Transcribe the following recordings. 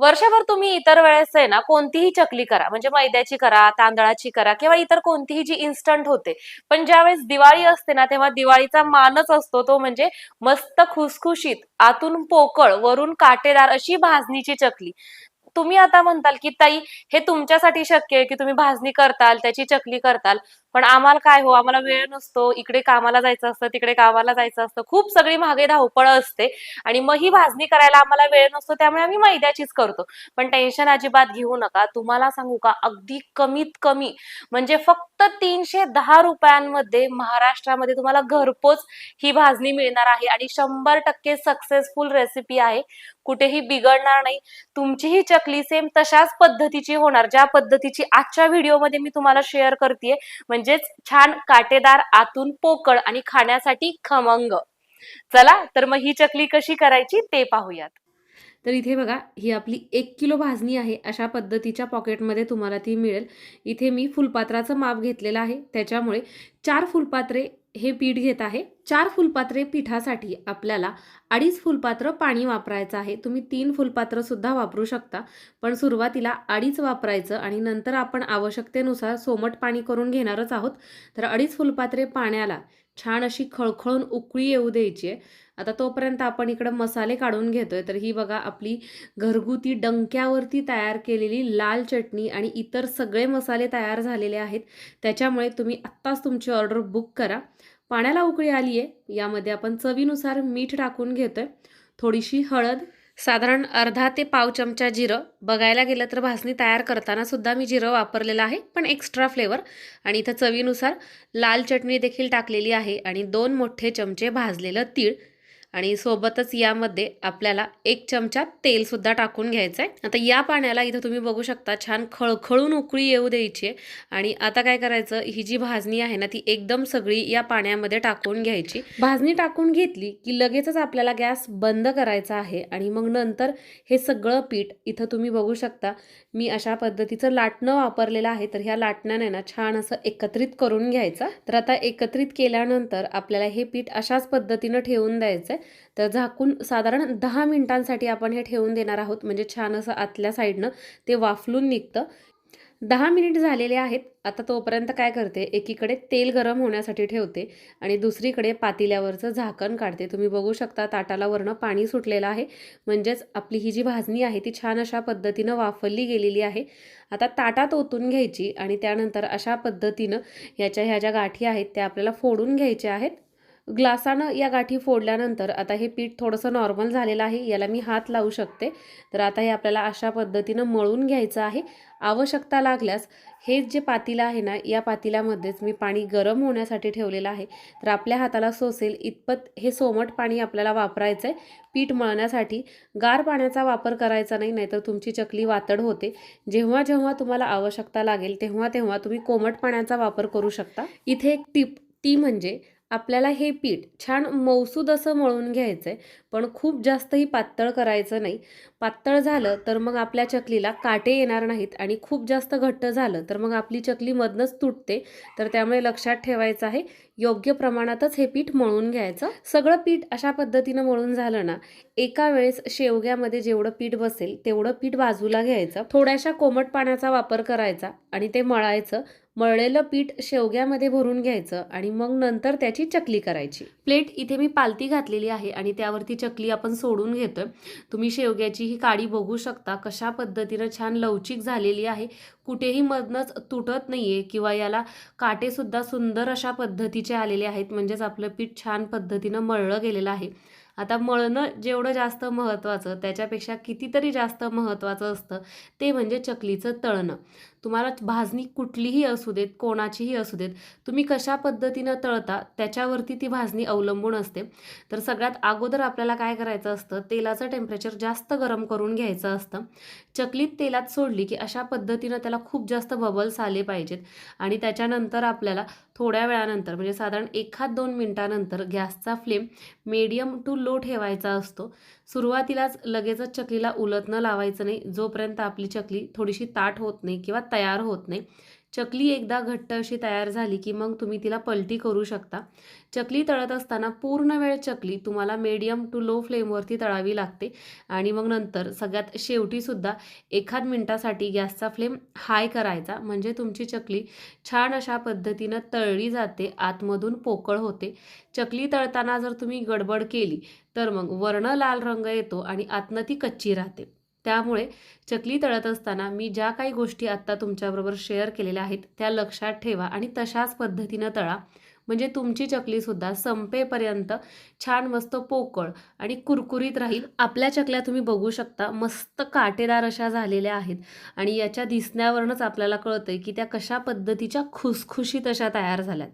वर्षभर तुम्ही इतर वेळेस आहे ना कोणतीही चकली करा. म्हणजे मैद्याची करा तांदळाची करा किंवा इतर कोणतीही जी इन्स्टंट होते. पण ज्यावेळेस दिवाळी असते ना तेव्हा दिवाळीचा मानच असतो तो म्हणजे मस्त खुसखुशीत आतून पोकळ वरून काटेदार अशी भाजणीची चकली. तुम्ही आता म्हणताल की ताई हे तुमच्यासाठी शक्य आहे की तुम्ही भाजणी करताल त्याची चकली करताल. पण आम्हाला काय हो आम्हाला वेळ नसतो इकडे कामाला जायचं असतं तिकडे कामाला जायचं असतं खूप सगळी मागे धावपळ असते आणि मग ही भाजणी करायला आम्हाला वेळ नसतो त्यामुळे आम्ही मैद्याचीच करतो. पण टेन्शन अजिबात घेऊ नका तुम्हाला सांगू का अगदी कमीत कमी म्हणजे फक्त तीनशे दहा रुपयांमध्ये महाराष्ट्रामध्ये तुम्हाला घरपोच ही भाजणी मिळणार आहे आणि शंभर टक्के सक्सेसफुल रेसिपी आहे. कुठेही बिघडणार नाही. तुमचीही चकली सेम तशाच पद्धतीची होणार ज्या पद्धतीची आजच्या व्हिडिओमध्ये मी तुम्हाला शेअर करते म्हणजे म्हणजेच छान काटेदार आतून पोकळ आणि खाण्यासाठी खमंग. चला तर मग ही चकली कशी करायची ते पाहूयात. तर इथे बघा ही आपली एक किलो भाजणी आहे अशा पद्धतीच्या पॉकेटमध्ये तुम्हाला ती मिळेल. इथे मी फुलपात्राचं माप घेतलेलं आहे त्याच्यामुळे चार फुलपात्रे हे पीठ घेत आहे. चार फुलपात्रे पिठासाठी आपल्याला अडीच फुलपात्र पाणी वापरायचं आहे. तुम्ही तीन फुलपात्रसुद्धा वापरू शकता पण सुरुवातीला अडीच वापरायचं आणि नंतर आपण आवश्यकतेनुसार सोमट पाणी करून घेणारच आहोत. तर अडीच फुलपात्रे पाण्याला छान अशी खळखळून उकळी येऊ द्यायची आहे. आता तोपर्यंत आपण इकडं मसाले काढून घेतोय. तर ही बघा आपली घरगुती डंक्यावरती तयार केलेली लाल चटणी आणि इतर सगळे मसाले तयार झालेले आहेत. त्याच्यामुळे तुम्ही आत्ताच तुमची ऑर्डर बुक करा. पाण्याला उकळी आली आहे यामध्ये आपण चवीनुसार मीठ टाकून घेतोय. थोडीशी हळद साधारण अर्धा ते पाव चमचा जिरं. बघायला गेलं तर भासणी तयार करताना सुद्धा मी जिरं वापरलेलं आहे पण एक्स्ट्रा फ्लेवर आणि इथं चवीनुसार लाल चटणी देखील टाकलेली आहे आणि दोन मोठे चमचे भाजलेलं तीळ. आणि सोबतच यामध्ये आपल्याला एक चमचा तेलसुद्धा टाकून घ्यायचं आहे. आता या पाण्याला इथं तुम्ही बघू शकता छान खळखळून उकळी येऊ द्यायची आहे. आणि आता काय करायचं ही जी भाजणी आहे ना ती एकदम सगळी या पाण्यामध्ये टाकून घ्यायची. भाजणी टाकून घेतली की लगेचच आपल्याला गॅस बंद करायचा आहे. आणि मग नंतर हे सगळं पीठ इथं तुम्ही बघू शकता मी अशा पद्धतीचं लाटणं वापरलेलं आहे. तर ह्या लाटण्याने ना छान असं एकत्रित करून घ्यायचं. तर आता एकत्रित केल्यानंतर आपल्याला हे पीठ अशाच पद्धतीनं ठेवून द्यायचं आहे तर झाकून साधारण दहा मिनिटांसाठी आपण हे ठेवून देणार आहोत. म्हणजे छान असं आतल्या साईडनं ते वाफलून निघतं. दहा मिनिट झालेले आहेत. आता तोपर्यंत काय करते एकीकडे तेल गरम होण्यासाठी ठेवते आणि दुसरीकडे पातेल्यावरचं झाकण काढते. तुम्ही बघू शकता ताटाला वरनं पाणी सुटलेलं आहे. म्हणजेच आपली ही जी भाजणी आहे ती छान अशा पद्धतीनं वाफरली गेलेली आहे. आता ताटात ओतून घ्यायची आणि त्यानंतर अशा पद्धतीनं याच्या ह्या ज्या गाठी आहेत त्या आपल्याला फोडून घ्यायच्या आहेत. ग्लासानं या गाठी फोडल्यानंतर आता हे पीठ थोडंसं नॉर्मल झालेलं आहे याला मी हात लावू शकते. तर आता हे आपल्याला अशा पद्धतीनं मळून घ्यायचं आहे. आवश्यकता लागल्यास हे जे पातीलं आहे ना या पातीलामध्येच मी पाणी गरम होण्यासाठी ठेवलेलं आहे. तर आपल्या हाताला सोसेल इतपत हे सोमट पाणी आपल्याला वापरायचं आहे पीठ मळण्यासाठी गार पाण्याचा वापर करायचा नाही नाहीतर तुमची चकली वातड होते. जेव्हा जेव्हा तुम्हाला आवश्यकता लागेल तेव्हा तेव्हा तुम्ही कोमट पाण्याचा वापर करू शकता. इथे एक टिप ती म्हणजे आपल्याला हे पीठ छान मौसूद असं मळून घ्यायचं आहे पण खूप जास्तही पातळ करायचं नाही. पातळ झालं तर मग आपल्या चकलीला काटे येणार नाहीत आणि खूप जास्त घट्ट झालं तर मग आपली चकली मधनंच तुटते. तर त्यामुळे लक्षात ठेवायचं आहे योग्य प्रमाणातच हे पीठ मळून घ्यायचं. सगळं पीठ अशा पद्धतीनं मळून झालं ना एका वेळेस शेवग्यामध्ये जेवढं पीठ बसेल तेवढं पीठ बाजूला घ्यायचं. थोड्याशा कोमट पाण्याचा वापर करायचा आणि ते मळायचं. मळलेलं पीठ शेवग्यामध्ये भरून घ्यायचं आणि मग नंतर त्याची चकली करायची. प्लेट इथे मी पालती घातलेली आहे आणि त्यावरती चकली आपण सोडून घेतोय. तुम्ही शेवग्याची ही काडी बघू शकता कशा पद्धतीनं छान लवचिक झालेली आहे. कुठेही मधनंच तुटत नाहीये किंवा याला काटेसुद्धा सुंदर अशा पद्धतीचे आलेले आहेत म्हणजेच आपलं पीठ छान पद्धतीनं मळलं गेलेलं आहे. आता मळणं जेवढं जास्त महत्त्वाचं त्याच्यापेक्षा कितीतरी जास्त महत्त्वाचं असतं ते म्हणजे चकलीचं तळणं. तुम्हाला भाजणी कुठलीही असू देत कोणाचीही असू देत तुम्ही कशा पद्धतीनं तळता त्याच्यावरती ती भाजणी अवलंबून असते. तर सगळ्यात अगोदर आपल्याला काय करायचं असतं तेलाचं टेम्परेचर जास्त गरम करून घ्यायचं असतं. चकलीत तेलात सोडली की अशा पद्धतीनं त्याला खूप जास्त बबल्स आले पाहिजेत. आणि त्याच्यानंतर आपल्याला थोड्या वेळानंतर म्हणजे साधारण एखाद दोन मिनटानंतर गॅसचा फ्लेम मीडियम टू लो ठेवायचा असतो. सुरुवातीलाच लगेचच चकलीला उलत न लावायचं नाही. जोपर्यंत आपली चकली थोडीशी ताट होत नाही किंवा तयार होत नाही. चकली एकदा घट्ट अशी तयार झाली की मग तुम्ही तिला पलटी करू शकता. चकली तळत असताना पूर्ण वेळ चकली तुम्हाला मीडियम टू लो फ्लेमवरती तळावी लागते. आणि मग नंतर सगळ्यात शेवटीसुद्धा एखाद मिनटासाठी गॅसचा फ्लेम हाय करायचा. म्हणजे तुमची चकली छान अशा पद्धतीनं तळली जाते. आतमधून पोकळ होते. चकली तळताना जर तुम्ही गडबड केली तर मग वर्ण लाल रंग येतो आणि आतनं ती कच्ची राहते. त्यामुळे चकली तळत असताना मी ज्या काही गोष्टी आत्ता तुमच्याबरोबर शेअर केलेल्या आहेत त्या लक्षात ठेवा आणि तशाच पद्धतीनं तळा. म्हणजे तुमची चकलीसुद्धा संपेपर्यंत छान मस्त पोकळ आणि कुरकुरीत राहील. आपल्या चकल्या तुम्ही बघू शकता मस्त काटेदार अशा झालेल्या आहेत आणि याच्या दिसण्यावरूनच आपल्याला कळतं की त्या कशा पद्धतीच्या खुसखुशीत अशा तयार झाल्यात.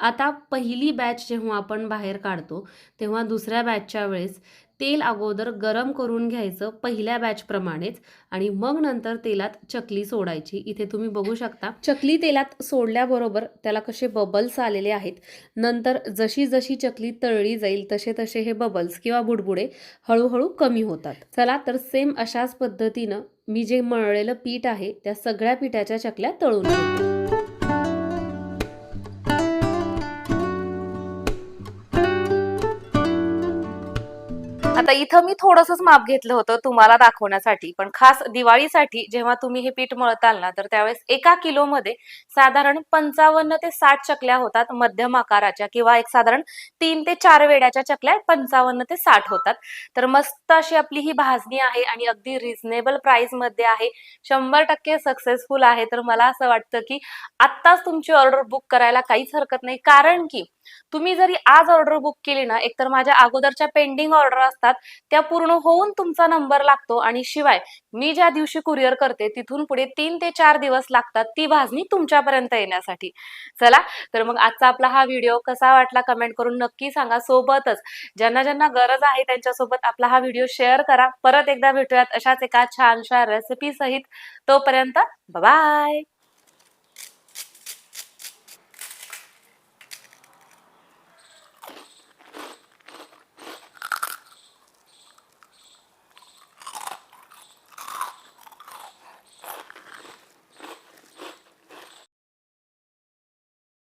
आता पहिली बॅच जेव्हा आपण बाहेर काढतो तेव्हा दुसऱ्या बॅचच्या वेळेस तेल अगोदर गरम करून घ्यायचं पहिल्या बॅचप्रमाणेच आणि मग नंतर तेलात चकली सोडायची. इथे तुम्ही बघू शकता. चकली तेलात सोडल्याबरोबर त्याला कसे बबल्स आलेले आहेत. नंतर जशी जशी चकली तळली जाईल तसे तसे हे बबल्स किंवा बुडबुडे हळूहळू कमी होतात. चला तर सेम अशाच पद्धतीनं मी जे मळलेलं पीठ आहे त्या सगळ्या पिठाच्या चकल्या तळून आता इथं मी थोडंसंच माप घेतलं होतं तुम्हाला दाखवण्यासाठी. पण खास दिवाळीसाठी जेव्हा तुम्ही हे पीठ मळताल ना तर त्यावेळेस एका किलोमध्ये साधारण पंचावन्न ते साठ चकल्या होतात मध्यम आकाराच्या किंवा एक साधारण तीन ते चार वेड्याच्या चकल्या पंचावन्न ते साठ होतात. तर मस्त अशी आपली ही भाजणी आहे आणि अगदी रिझनेबल प्राइसमध्ये आहे. शंभर टक्के सक्सेसफुल आहे. तर मला असं वाटतं की आत्ताच तुमची ऑर्डर बुक करायला काहीच हरकत नाही. कारण की तुम्ही जरी आज ऑर्डर बुक केली ना एकतर माझ्या अगोदरच्या पेंडिंग ऑर्डर असतात त्या पूर्ण होऊन तुमचा नंबर लागतो आणि शिवाय मी ज्या दिवशी कुरिअर करते तिथून पुढे तीन ते चार दिवस लागतात ती भाजणी तुमच्यापर्यंत येण्यासाठी. चला तर मग आजचा आपला हा व्हिडिओ कसा वाटला कमेंट करून नक्की सांगा. सोबतच ज्यांना ज्यांना गरज आहे त्यांच्यासोबत आपला हा व्हिडिओ शेअर करा. परत एकदा भेटूयात अशाच एका छानशा रेसिपी सहित. तोपर्यंत बाय